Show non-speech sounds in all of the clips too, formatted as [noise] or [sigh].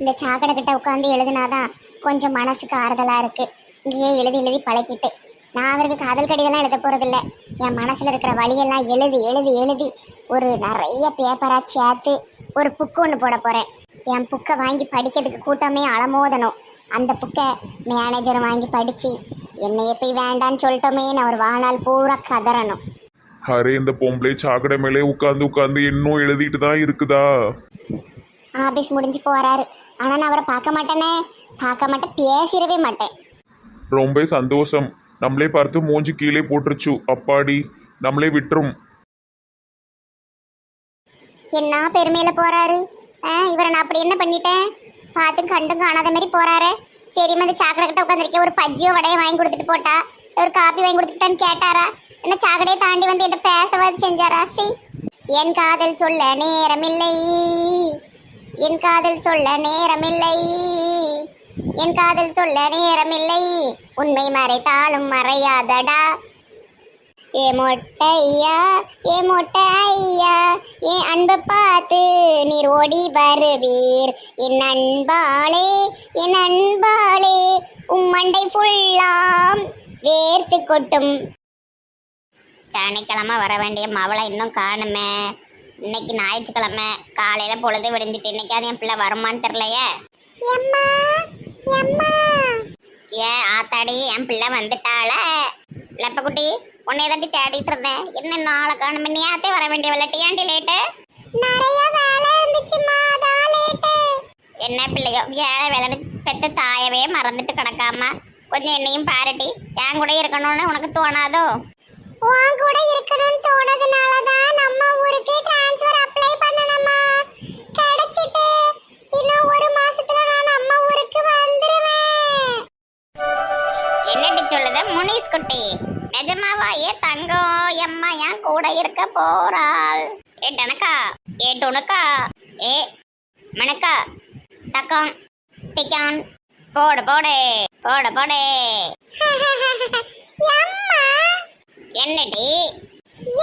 இந்த சாக்கடை கிட்ட உட்காந்து எழுதினாதான் கொஞ்சம் மனசுக்கு ஆறுதலாக இருக்குது இங்கேயே எழுதி எழுதி பழகிட்டு. நான் அவருக்கு காதல் கடிதெல்லாம் எழுத போகிறதில்ல என் மனசில் இருக்கிற வழியெல்லாம் எழுதி எழுதி எழுதி ஒரு நிறைய பேப்பராக சேர்த்து ஒரு புக்கு ஒன்று போட போகிறேன் என் புக்கை வாங்கி படிக்கிறதுக்கு கூட்டமே அலமோதணும் அந்த புக்கை மேனேஜர் வாங்கி படித்து என்னையை போய் வேண்டான்னு சொல்லிட்டோமே நான் வாழ்நாள் பூரா கதறணும். அரே இந்த பொம்பளை சாக்கடை மேலே உட்காந்து உட்காந்து இன்னும் எழுதிட்டு தான் இருக்குதா? ஆபீஸ் முடிஞ்சு போறாரு. ஆனா நான் அவரை பார்க்க மாட்டேனே. பார்க்க மாட்டேன் பேசிடவே மாட்டேன். ரொம்ப சந்தோஷம். நம்மளே பார்த்து மூஞ்சி கீழே போட்டுருச்சு. அப்பாடி நம்மளே விட்டுரும். என்ன பெருமையில போறாரு? ஆ, இவரை நான் அப்படி என்ன பண்ணிட்டேன்? பார்த்து கண்டும் காணாத மாதிரி போறாரு. சரி வந்து சாக்கடை கிட்ட உட்காந்துருக்கேன் ஒரு பஜ்ஜியோ வடையோ வாங்கி கொடுத்துட்டு போட்டா? ஒரு காப்பி வாங்கி கொடுத்துட்டான்னு கேட்டாரா? என்ன சாக்கடையை தாண்டி வந்து என்ன பேசவாது செஞ்சாரா? சி. என் காதல் சொல்ல நேரமில்லை. என் காதல் சொல்ல நேரமில்லை. என் காதல் சொல்ல நேரமில்லை. உண்மை மறைத்தாலும் மறையாதடா. ஏ மொட்டையா ஏ மொட்டையா ஏ அன்பு பார்த்து நீர் ஓடி வருவீர். என் அன்பாளே என் அன்பாளே உம் மண்டை ஃபுல்லாம் வேர்த்து கொட்டும். சனிக்கிழமை வர வேண்டிய மவளை இன்னும் காணுமே. இன்னைக்கு ஞாயிற்றுக்கிழமை. காலையில பொழுது விடிஞ்சிட்டு இன்னைக்காவது என் பிள்ளை வருமான்னு தெரியலையே. ஏன் ஆத்தாடி என் பிள்ளை வந்துட்டாள. லப்பக்குட்டி உன்னை ஏதாட்டி தேடிட்டு இருந்தேன். என்ன நாளை காணும்? நீயாத்தே வர வேண்டிய விளையாட்டு ஏன்டி லேட்டு நிறைய வேலை இருந்துச்சுமா அதான் லேட்டு என்ன பிள்ளையோ வேலை வேலைன்னு பெத்த தாயவே மறந்துட்டு கிடக்காம. கொஞ்சம் என்னையும் பாருட்டி என் கூட இருக்கணும்னு உனக்கு தோணாதோ? உன் கூட இருக்கணும்னு தோணதுனால தான் நம்ம ஊருக்கு ட்ரான்ஸ்ஃபர் அப்ளை பண்ணணுமா? கிடைச்சிட்டு இன்னும் ஒரு மாசத்துல நான் நம்ம ஊருக்கு வந்துருவேன். என்னடி சொல்லுது? முனிஸ் குட்டி. நிஜமாவா? ஏ தங்கம் எம்மா என் கூட இருக்க போறாள். ஏ டனக்கா. ஏ டுனுக்கா. ஏ மணக்கா. டக்கான் டிக்கான் போடு போடு. போடு போடு. [laughs] என்னடி?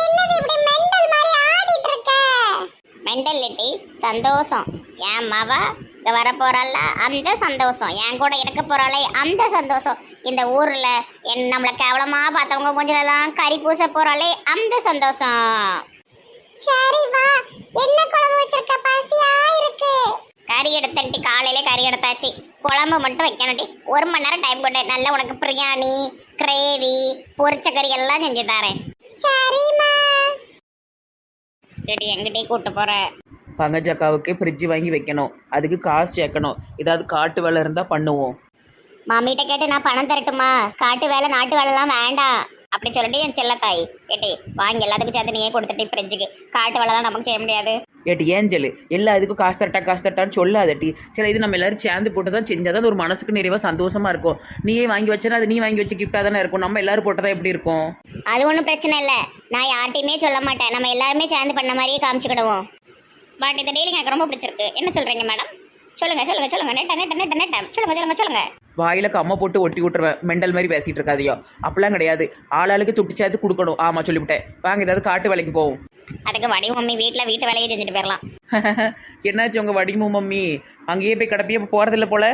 என்னது இப்படி மெண்டல் மாதிரி ஆடிட்டு இருக்க மெண்டல் லிட்டி சந்தோஷம். என் மாவா இங்க வர போறாள்ல அந்த சந்தோஷம். என் கூட இருக்க போறாளே அந்த சந்தோஷம். இந்த ஊர்ல என் நம்மள கேவலமா பார்த்தவங்க மூஞ்சிலெல்லாம் கறி பூச போறாளே அந்த சந்தோஷம். சரி வா என்ன குழம்பு வச்சிருக்க? பசியா இருக்கு. கறி எடுத்தன்ட்டு காலையில கறி எடுத்தாச்சு. குழம்பு மட்டும் வைக்கணும்டி. ஒரு மணி நேரம் டைம் கொண்டு நல்லா உனக்கு பிரியாணி கிரேவி பொரிச்ச கறி எல்லாம் செஞ்சு தரேன். சரிம்மா. ரெடி எங்கிட்டே கூட்டு போற? பங்கஜக்காவுக்கு ஃப்ரிட்ஜ் வாங்கி வைக்கணும். அதுக்கு காசு சேர்க்கணும். ஏதாவது காட்டு வேலை இருந்தால் பண்ணுவோம். மாமிகிட்ட கேட்டு நான் பணம் தரட்டுமா? காட்டு வேலை நாட்டு வேலைலாம் வேண்டாம். அப்படி சொல்லிட்டு என் செல்லத்தாய் கேட்டி வாங்கி எல்லாத்துக்கும் சேர்த்து நீயே கொடுத்துட்டு ஃப்ரிட்ஜுக்கு காட்டு வேலைலாம் நமக்கு செய்ய முடியாது. ஏட்டி ஏஞ்சல். எல்லா இதுக்கும் காசு தட்டா காசு தட்டான்னு சொல்லாதட்டி சரி இது நம்ம எல்லாரும் சேர்ந்து போட்டு தான் செஞ்சால் தான் ஒரு மனசுக்கு நிறைவாக சந்தோஷமா இருக்கும். நீயே வாங்கி வச்சனா அது நீ வாங்கி வச்ச கிஃப்டாக தானே இருக்கும். நம்ம எல்லாரும் போட்டதா எப்படி இருக்கும்? அது ஒன்றும் பிரச்சனை இல்லை. நான் யார்ட்டையுமே சொல்ல மாட்டேன். நம்ம எல்லாருமே சேர்ந்து பண்ண மாதிரியே காமிச்சுக்கிடுவோம் பட் இந்த டெய்லி எனக்கு ரொம்ப பிடிச்சிருக்கு. என்ன சொல்றீங்க மேடம் சொல்லுங்க சொல்லுங்க சொல்லுங்க. நெட்ட நெட்ட நெட்ட நெட்ட. சொல்லுங்க சொல்லுங்க சொல்லுங்க. வாயில கம்மை போட்டு ஒட்டி விட்டுருவேன். மெண்டல் மாதிரி பேசிட்டு இருக்காதியோ. அப்பெல்லாம் கிடையாது. ஆளாளுக்கு துட்டு சேர்த்து கொடுக்கணும். ஆமா சொல்லிவிட்டேன். வாங்க ஏதாவது காட்டு வேலைக்கு போவோம். அதுக்கு வடி மம்மி வீட்டில் வீட்டு வேலையை செஞ்சுட்டு போயிடலாம் [laughs] என்னாச்சு உங்க வடிமு மம்மி? அங்கேயே போய் கிடப்பியே போறதில்ல போல?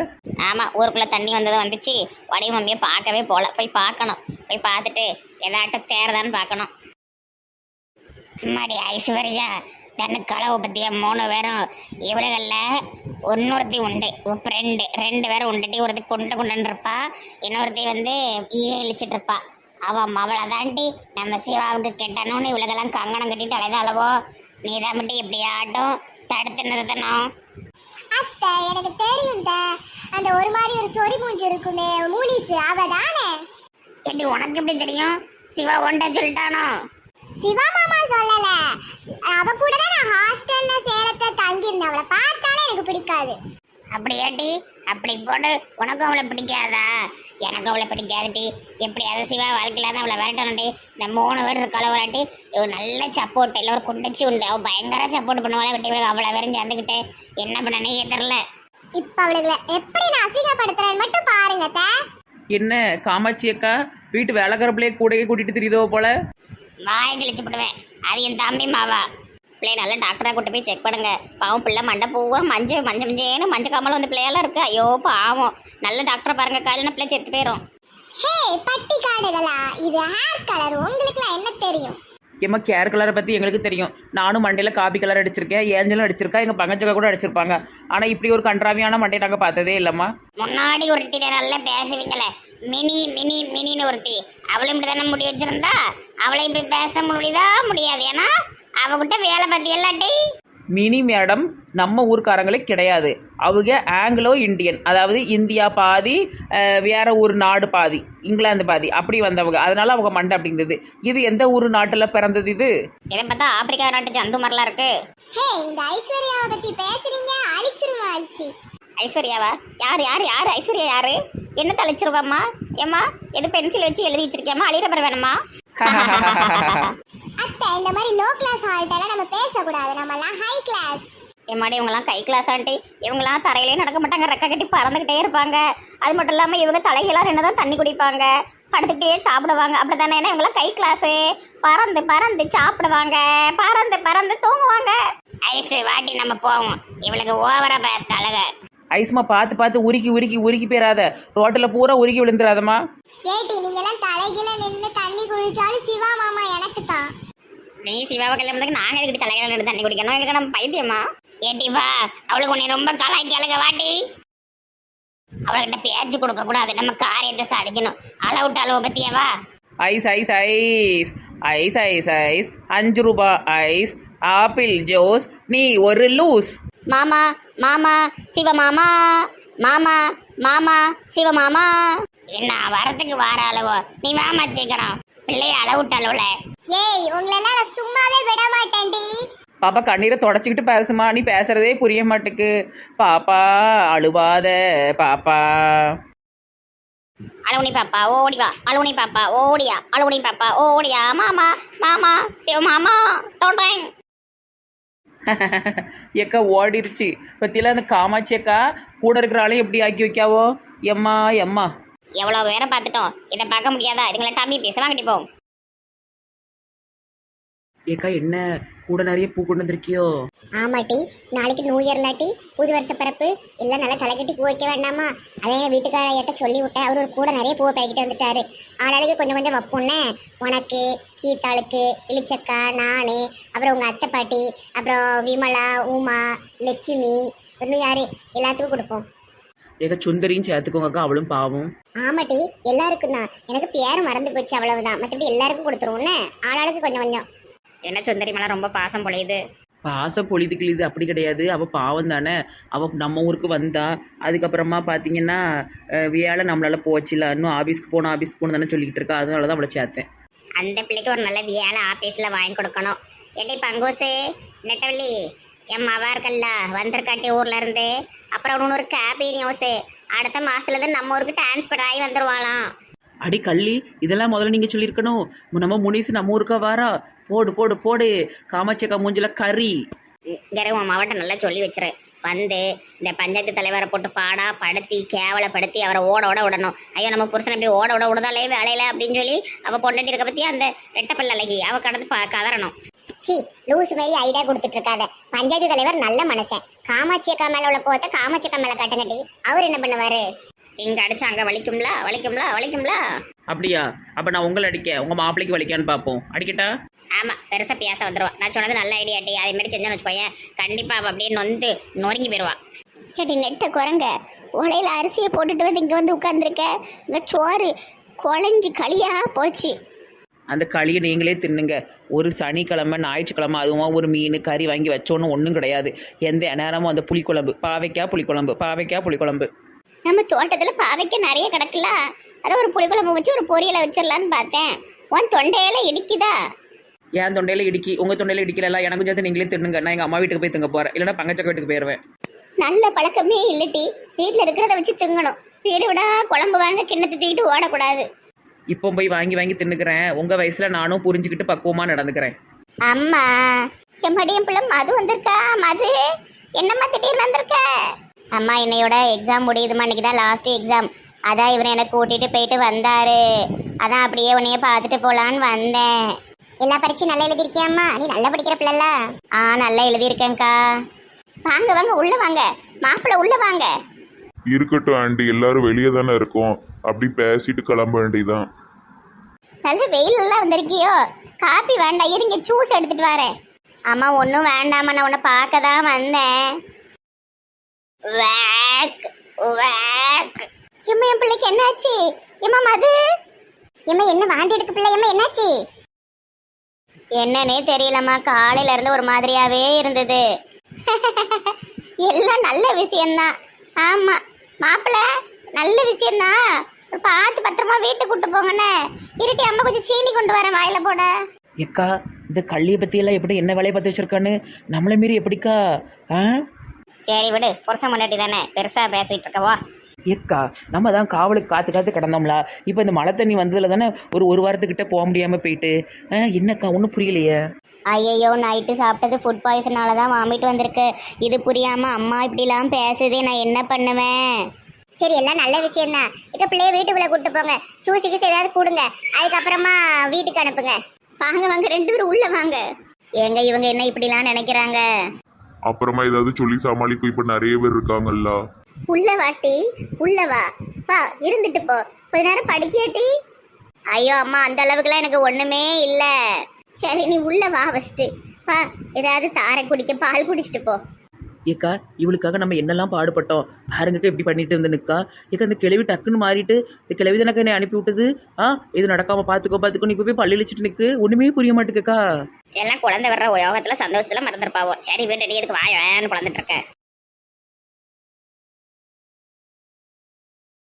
ஆமாம் ஊருக்குள்ளே தண்ணி வந்தது வந்துச்சு. வடி மம்மியை பார்க்கவே போகல போய் பார்க்கணும். போய் பார்த்துட்டு ஏதாட்டும் தேர்தான்னு பார்க்கணும். அம்மாடி ஐஸ்வர்யா தன்னு களவு பற்றிய மூணு பேரும் இவளுகளில் இன்னொருத்தி உண்டு. ஃப்ரெண்டு ரெண்டு பேரும் உண்டுட்டி ஒருத்தி குண்டு குண்டுன்னு இருப்பா. இன்னொருத்தி வந்து ஈ இழிச்சிட்டு இருப்பா. அவன் அவளை தாண்டி நம்ம சிவாவுக்கு கெட்டணும்னு இவளுக்கெல்லாம் கங்கணம் கட்டிட்டு அலைதாளவோ? நீ தான் மட்டும் எப்படியாட்டும் தடுத்து நிறுத்தணும். அத்தை எனக்கு தெரியும் அந்த ஒரு மாதிரி ஒரு சொறி மூஞ்சி இருக்குமே மூலிசு அவ தானே ஏண்டி உனக்கு எப்படி தெரியும்? சிவா ஒன்றை சொல்லிட்டானோ? சிவா மாமா சொல்லல. அவ கூட நான் ஹாஸ்டல்ல சேலத்தை தங்கி இருந்தேன் அவளை பார்த்தாலே எனக்கு பிடிக்காது. அப்படியாட்டி அப்படி போட்டு உனக்கும் அவளை பிடிக்காதா? எனக்கும் அவளை பிடிக்காதுட்டி எப்படியாவது சிவா வாழ்க்கையில தான் அவளை விரட்டணும்டி. இந்த மூணு பேர் இருக்காள விளாட்டி இவ நல்ல சப்போர்ட் இல்லை ஒரு குண்டச்சி உண்டு. அவள் பயங்கர சப்போர்ட் பண்ணுவாள் விட்டு அவளை வெறும் சேர்ந்துக்கிட்டு என்ன பண்ணனே தெரில இப்ப அவளுகளை எப்படி நான் அசிங்கப்படுத்துறேன்னு மட்டும் பாருங்க அத்தை. என்ன காமாட்சி அக்கா வீட்டு வேலைக்கார பிள்ளைய கூடயே கூட்டிட்டு தெரியுதோ போல? வாய் கிழிச்சு விடுவேன் அது என் தம்பி மாவா. பிள்ளைய நல்ல டாக்டராக கூட்டு போய் செக் பண்ணுங்க. பாவம் பிள்ளை மண்டை பூரா மஞ்சள் மஞ்சள் மஞ்சேன்னு மஞ்சள் காமலம் வந்து பிள்ளையெல்லாம் இருக்கு. ஐயோ பாவம். நல்ல டாக்டரை பாருங்க காலையில் பிள்ளை செத்து போயிடும் ஹே பட்டி காடுகளா? இது ஹேர் கலர் உங்களுக்குலாம் என்ன தெரியும்? ஏம்மா கேர் கலரை பற்றி எங்களுக்கு தெரியும். நானும் மண்டையில் காபி கலர் அடிச்சிருக்கேன் ஏஞ்சலும் அடிச்சிருக்கா எங்கள் பங்கச்சக்கா கூட அடிச்சிருப்பாங்க. ஆனால் இப்படி ஒரு கன்றாவியான மண்டையை நாங்கள் பார்த்ததே இல்லைம்மா. முன்னாடி ஒருத்தி நல்லா பேசுவீங்களே மினி மினி மினின்னு ஒருத்தி. அவளும் இப்படி தானே முடி வச்சிருந்தா? அவளை இப்படி பேச முடியுதா? முடியாது. ஏன்னா அவகிட்ட வேலை பத்தி இல்லாட்டி மினி மேடம் நம்ம ஊர்க்காரங்களே கிடையாது. அவங்க ஆங்கிலோ இந்தியன். அதாவது இந்தியா பாதி வேற ஒரு நாடு பாதி இங்கிலாந்து பாதி. அப்படி வந்தவங்க. அதனால அவங்க மண்டை அப்படிங்கிறது இது எந்த ஊர் நாட்டில் பிறந்தது இது? இதை பார்த்தா ஆப்பிரிக்கா நாட்டு ஜந்து மாதிரிலாம் இருக்கு. ஹே இந்த ஐஸ்வர்யாவை பத்தி பேசுறீங்க. அழிச்சிருமா அழிச்சி? ஐஸ்வர்யாவா? யார் யார் யார்? ஐஸ்வர்யா யாரு? என்ன தலைச்சிருவாம்மா ஏம்மா எது பென்சில் வச்சு எழுதி வச்சிருக்கியாம்மா? அழிரப்பர் வேணுமா [laughs] அத்தை இந்த மாதிரி லோ கிளாஸ் ஆள்கிட்ட நம்ம பேசக்கூடாது. நம்மலாம் ஹை கிளாஸ் எம்மாடி இவங்கெல்லாம் கை கிளாஸ் ஆண்டி. இவங்கெல்லாம் தரையிலே நடக்க மாட்டாங்க. ரெக்க கட்டி பறந்துக்கிட்டே இருப்பாங்க. அது மட்டும் இல்லாமல் இவங்க தலைகளாக ரெண்டு தான் தண்ணி குடிப்பாங்க. படுத்துக்கிட்டே சாப்பிடுவாங்க. அப்படி தானே ஏன்னா இவங்கெல்லாம் கை கிளாஸு பறந்து பறந்து சாப்பிடுவாங்க. பறந்து பறந்து தூங்குவாங்க. ஐசு வாட்டி நம்ம போவோம். இவளுக்கு ஓவரா பேச அழக. ஐஸ்மா பார்த்து பார்த்து உருக்கி உருக்கி உருக்கி போயிடாத ரோட்டில் பூரா உருக்கி விழுந்துடாதம்மா ஏட்டி நீங்க எல்லாம் தலைகீழ நின்னு தண்ணி குடிச்சாலும் சிவா மாமா எனக்கு தான். நீ சிவாவை கல்யாணத்துக்கு நாங்கள் எதுக்கிட்டு தலைகளை நின்று தண்ணி குடிக்கணும் இதுக்கு நம்ம பைத்தியமா? ஏட்டி வா அவளுக்கு உன்னை ரொம்ப கலாய்க்கி அழக வாட்டி அவள்கிட்ட பேச்சு கொடுக்க கூடாது. நம்ம காரியத்தை சாதிக்கணும். அளவுட்டு அளவு பத்தியவா ice ice ice. Ice ice ice. அஞ்சு ரூபா ஐஸ். Apple juice. நீ ஒரு லூஸ். மாமா மாமா சிவமாமா மாமா. மாமா சிவமாமா என்ன வரத்துக்கு வார அளவோ நீ வாமா சீக்கிரம். பிள்ளைய அளவுட்டு அளவுல ஏய் உங்களெல்லாம் நான் சும்மாவே விட மாட்டேன்டி பாப்பா கண்ணீரை தொடச்சிக்கிட்டு பேசுமா? நீ பேசுறதே புரிய மாட்டுக்கு. பாப்பா அழுவாத பாப்பா. அழுவுனி பாப்பா ஓடி வா. அழுவுனி பாப்பா ஓடியா. அழுவுனி பாப்பா ஓடியா. மாமா மாமா சிவமாமா டோட்டாங் எக்கா [laughs] ஓடிருச்சு. பத்தியெல்லாம் அந்த காமாட்சி அக்கா கூட இருக்கிற ஆளையும் எப்படி ஆக்கி வைக்காவோ? எம்மா எம்மா. எவ்வளோ வேற பார்த்துட்டோம். இதை பார்க்க முடியாதா? இதுங்களை டாமி பேச வாங்கிட்டு ஏக்கா என்ன கூட நிறைய பூ கொண்டு வந்திருக்கியோ? ஆமாட்டி நாளைக்கு நியூ இயர் இல்லாட்டி புது வருஷ பிறப்பு எல்லாம் நல்லா தலைக்கட்டி பூ வைக்க வேண்டாமா? அதே வீட்டுக்காரையிட்ட சொல்லி விட்டேன் அவர் ஒரு கூட நிறைய பூவை பறிக்கிட்டு வந்துட்டாரு. ஆளாளுக்கு கொஞ்சம் கொஞ்சம் வைப்போன்னே உனக்கு கீதாளுக்கு இளிச்சக்கா நான் அப்புறம் உங்கள் அத்தை பாட்டி அப்புறம் விமலா உமா லட்சுமி இன்னும் யாரு? எல்லாத்துக்கும் கொடுப்போம். ஏக்கா சுந்தரியும் சேர்த்துக்கோங்கக்கா அவளும் பாவம். ஆமாட்டி எல்லாருக்கும் தான் எனக்கு பேர் மறந்து போச்சு அவ்வளவுதான். மற்றபடி எல்லாருக்கும் கொடுத்துருவோன்னே ஆளாளுக்கு கொஞ்சம் கொஞ்சம். என்ன சுந்தரி மேலே ரொம்ப பாசம் பொழியுது? பாச பொழிது கிழிது அப்படி கிடையாது. அவள் பாவம் தானே. அவள் நம்ம ஊருக்கு வந்தா அதுக்கப்புறமா பார்த்தீங்கன்னா வேலை நம்மளால போச்சுல. இன்னும் ஆஃபீஸ்க்கு போகணும் ஆஃபீஸ்க்கு போகணும் தானே சொல்லிக்கிட்டு இருக்கா. அதனால தான் அவளை சேர்த்தேன். அந்த பிள்ளைக்கு ஒரு நல்ல வேலை ஆஃபீஸில் வாங்கி கொடுக்கணும். ஏட்டி பங்கோசு? நெட்டவள்ளி என் மவா இருக்கல்ல வந்திருக்காட்டி ஊர்ல இருந்து. அப்புறம் இன்னொரு கேபி நியூஸு. அடுத்த மாசத்துல இருந்து நம்ம ஊருக்கு டிரான்ஸ்பர் ஆகி வந்துருவாளாம். அடி கள்ளி இதெல்லாம் முதல்ல நீங்கள் சொல்லியிருக்கணும். நம்ம முனிசு நம்ம ஊருக்கா வாரா? போடு போடு போடு. காமாட்சியக்கா மூஞ்சில கறி. கருவம் மாவட்டம் நல்லா சொல்லி வச்சிரு. வந்து இந்த பஞ்சாயத்து தலைவரை போட்டு பாடா படுத்தி கேவலப்படுத்தி அவரை ஓட ஓட விடணும். ஐயோ நம்ம புருஷன் இப்படி ஓட ஓட விடுதாலே வேலையில அப்படின்னு சொல்லி அவ பொண்டாட்டி இருக்க பத்தி அந்த ரெட்டப்பல்ல அழகி? அவ கடந்து ப- கதறணும். சி லூஸ் மாதிரி ஐடியா கொடுத்துட்டு இருக்காத பஞ்சாயத்து தலைவர் நல்ல மனுஷன். காமாட்சி அக்கா மேல உள்ள கோவத்தை காமாட்சி அக்கா மேல கட்டுங்கட்டி அவர் என்ன பண்ணுவாரு? இங்க அடிச்சு அங்க வலிக்கும்ல வலிக்கும்ல வலிக்கும்ல. அப்படியா? அப்போ நான் உங்களை அடிக்க உங்கள் மாப்பிள்ளைக்கு வலிக்கான்னு பார்ப்போம். அடிக்கட்டா? ஆமா பெருசா பேச வந்துருவா. நான் சொன்னது நல்ல ஐடியாட்டி அதே மாதிரி செஞ்சோன்னு வச்சுக்கோயேன். கண்டிப்பா அவ அப்படியே நொந்து நொறுங்கி போயிருவா. கேட்டி நெட்ட குரங்க. உலையில அரிசியை போட்டுட்டு வந்து இங்க வந்து உட்காந்துருக்க இங்க சோறு குழஞ்சி களியா போச்சு. அந்த களியை நீங்களே தின்னுங்க. ஒரு சனிக்கிழமை ஞாயிற்றுக்கிழமை அதுவும் ஒரு மீன் கறி வாங்கி வச்சோன்னு ஒன்றும் கிடையாது. எந்த நேரமும் அந்த புளிக்குழம்பு பாவைக்காய் புளிக்குழம்பு பாவைக்காய் புளிக்குழம்பு. நம்ம தோட்டத்துல பாவைக்கு நிறைய கிடக்குல. அதை ஒரு புளிக்குழம்பு வச்சு ஒரு பொரியலை வச்சிடலான்னு பார்த்தேன். உன் தொண்டையில இடிக்குதா? என் தொண்டையில் இடிக்கி உங்கள் தொண்டையில் இடிக்கல எனக்கும் சேர்த்து நீங்களே தின்னுங்க. நான் எங்கள் அம்மா வீட்டுக்கு போய் திங்க போகிறேன் இல்லைன்னா பங்கச்சக்க வீட்டுக்கு போயிடுவேன் நல்ல பழக்கமே இல்லட்டி. வீட்டில் இருக்கிறத வச்சு திங்கணும். வீடு விடா குழம்பு வாங்க கிண்ணத்தை தூக்கிட்டு ஓடக்கூடாது. இப்போ போய் வாங்கி வாங்கி தின்னுக்கிறேன். உங்கள் வயசில் நானும் புரிஞ்சுக்கிட்டு பக்குவமாக நடந்துக்கிறேன். அம்மா செம்மடியும் பிள்ளை மது வந்திருக்கா? மது என்னம்மா திடீர்னு வந்திருக்க? அம்மா என்னையோட எக்ஸாம் முடியுதுமா இன்னைக்கு தான் லாஸ்ட் எக்ஸாம் அதான் இவர் என்னை கூட்டிட்டு போயிட்டு வந்தாரு. அதான் அப்படியே உன்னைய பார்த்துட்டு போலான்னு வந்தேன். எல்லா பரீட்சையும் நல்லா எழுதிருக்கியாம்மா நீ நல்லா படிக்கிற பிள்ளைல. ஆ நல்லா எழுதியிருக்கேன்க்கா. வாங்க வாங்க உள்ள வாங்க. மாப்பிள்ளை உள்ள வாங்க. இருக்கட்டும் ஆண்டி. எல்லாரும் வெளியே தானே இருக்கோம். அப்படி பேசிட்டு கிளம்ப வேண்டியதான் நல்ல வெயில் எல்லாம் வந்திருக்கியோ. காப்பி வேண்டாம். இருங்க ஜூஸ் எடுத்துட்டு வரேன். அம்மா ஒன்றும் வேண்டாம்மா. நான் உன்னை பார்க்க தான் வந்தேன். வேக் வேக் எம்மா என் பிள்ளைக்கு என்னாச்சு? எம்மா மது. எம்மா என்ன வாந்தி எடுக்க பிள்ளை? எம்மா என்னாச்சு? என்னன்னே தெரியலம்மா. காலையில இருந்து ஒரு மாதிரியாவே இருந்தது. [laughs] எல்லாம் நல்ல விஷயம்தான். ஆமா. மாப்பிள்ள நல்ல விஷயம்தான் பார்த்து பத்திரமா வீட்டுக்கு கூட்டு போங்கண்ணே. இருட்டி அம்மா கொஞ்சம் சீனி கொண்டு வரேன் வாயில போட. ஏக்கா இந்த கள்ளியை பற்றியெல்லாம் எப்படி என்ன வேலையை பார்த்து வச்சிருக்கான்னு நம்மளை மீறி எப்படிக்கா ஆ? சரி விடு புருஷன் முன்னாடி தானே பெருசா பேசிட்டு இருக்கவா? ஏக்கா நம்ம தான் காவலுக்கு காத்து காத்து கிடந்தோம்ல. இப்போ இந்த மழை தண்ணி வந்ததுல தானே ஒரு ஒரு வாரத்துக்கிட்ட போக முடியாமல் போயிட்டு? ஆ என்னக்கா ஒன்றும் புரியலையே. ஐயையோ நைட்டு சாப்பிட்டது ஃபுட் பாய்சனால தான் வாமிட் வந்திருக்கு. இது புரியாம அம்மா இப்படிலாம் பேசுதே நான் என்ன பண்ணுவேன்? சரி எல்லாம் நல்ல விஷயம் தான் இக்க பிள்ளைய வீட்டுக்குள்ள கூட்டு போங்க. சூசிக்கு ஏதாவது கொடுங்க. அதுக்கப்புறமா வீட்டுக்கு அனுப்புங்க. வாங்க வாங்க ரெண்டு பேரும் உள்ள வாங்க. ஏங்க இவங்க என்ன இப்படிலாம் நினைக்கிறாங்க? அப்புறமா ஏதாவது சொல்லி சமாளிப்பு இப்போ நிறைய பேர் இருக்காங்கல்ல? உள்ள வாட்டி உள்ள வா. வா இருந்துட்டு போ. கொஞ்ச நேரம் படிக்கட்டி ஐயோ அம்மா அந்த அளவுக்குலாம் எனக்கு ஒண்ணுமே இல்ல. சரி நீ உள்ள வா ஃபஸ்ட்டு வா ஏதாவது தாரை குடிக்க பால் குடிச்சிட்டு போ. ஏக்கா இவளுக்காக நம்ம என்னெல்லாம் பாடுபட்டோம்? பாருங்கக்கா இப்படி பண்ணிட்டு இருந்தனுக்கா ஏக்கா இந்த கிளவி டக்குன்னு மாறிட்டு இந்த கிளவி தானக்கா என்னை அனுப்பி விட்டது? ஆ இது நடக்காம பார்த்துக்கோ பார்த்துக்கோ நீ இப்போ போய் பள்ளி வச்சுட்டு நிற்கு ஒன்றுமே புரிய மாட்டேக்கா எல்லாம் குழந்தை வர்ற யோகத்துல சந்தோஷத்துல மறந்துருப்பாவோ. சரி வீட்டு நீ எதுக்கு வாய வேன்னு குழந்துட்டு இருக்க.